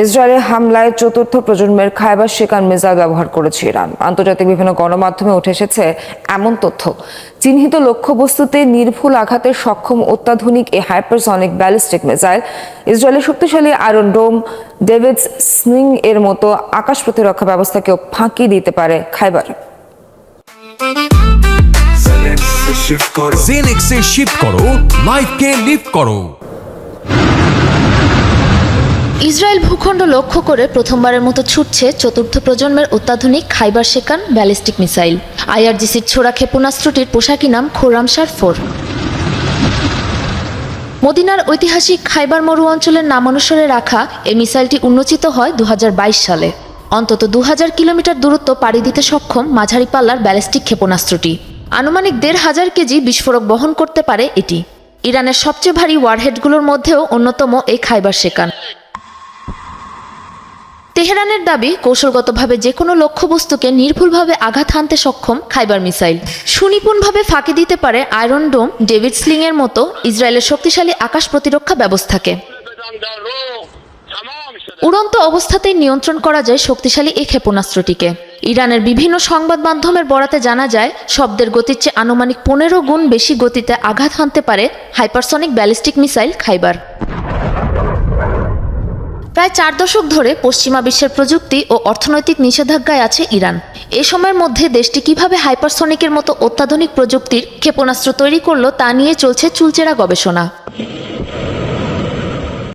ইসরায়েলের হামলায় চতুর্থ প্রজন্মের খাইবার শিকার মিসাইল ব্যবহার করেছে ইরান। আন্তর্জাতিক বিভিন্ন গণমাধ্যমে উঠে এসেছে এমন তথ্য। চিহ্নিত লক্ষ্যবস্তুতে নির্ভুল আঘাতে সক্ষম অত্যাধুনিক এই হাইপারসনিক ব্যালিস্টিক মিসাইল ইসরায়েলের শক্তিশালী আয়রন ডোম ডেভিডস স্নিং এর মতো আকাশ প্রতিরক্ষা ব্যবস্থাকেও ফাঁকি দিতে পারে খাইবার সেলেক্সে শিফট করো। জেনেক্সে শিফট করো লাইফকে লিফট করো। ইসরায়েল ভূখণ্ড লক্ষ্য করে প্রথমবারের মতো ছুটছে চতুর্থ প্রজন্মের অত্যাধুনিক খাইবার শেকান ব্যালিস্টিক মিসাইল। আইআরজিসির ছোড়া ক্ষেপণাস্ত্রটির পোশাকি নাম খোরামশার ফোর। মদিনার ঐতিহাসিক খাইবার মরু অঞ্চলের নামানুসারে রাখা এই মিসাইলটি উন্মোচিত হয় দু হাজার বাইশ সালে। অন্তত দু হাজার কিলোমিটার দূরত্ব পাড়ি দিতে সক্ষম মাঝারি পাল্লার ব্যালিস্টিক ক্ষেপণাস্ত্রটি। আনুমানিক দেড় হাজার কেজি বিস্ফোরক বহন করতে পারে এটি। ইরানের সবচেয়ে ভারী ওয়ারহেডগুলোর মধ্যেও অন্যতম এই খাইবার শেকান তেহরানের দাবি, কৌশলগতভাবে যে কোনো লক্ষ্যবস্তুকে নির্ভুলভাবে আঘাত হানতে সক্ষম খাইবার মিসাইল। সুনিপুণভাবে ফাঁকি দিতে পারে আয়রন ডোম, ডেভিড স্লিং এর মতো ইসরায়েলের শক্তিশালী আকাশ প্রতিরক্ষা ব্যবস্থাকে। উড়ন্ত অবস্থাতেই নিয়ন্ত্রণ করা যায় শক্তিশালী এই ক্ষেপণাস্ত্রটিকে। ইরানের বিভিন্ন সংবাদ মাধ্যমের বরাতে জানা যায়, শব্দের গতির চেয়ে আনুমানিক পনেরো গুণ বেশি গতিতে আঘাত হানতে পারে হাইপারসনিক ব্যালিস্টিক মিসাইল খাইবার। প্রায় চার দশক ধরে পশ্চিমা বিশ্বের প্রযুক্তি ও অর্থনৈতিক নিষেধাজ্ঞায় আছে ইরান। এ সময়ের মধ্যে দেশটি কীভাবে হাইপারসনিকের মতো অত্যাধুনিক প্রযুক্তির ক্ষেপণাস্ত্র তৈরি করল তা নিয়ে চলছে চুলচেরা গবেষণা।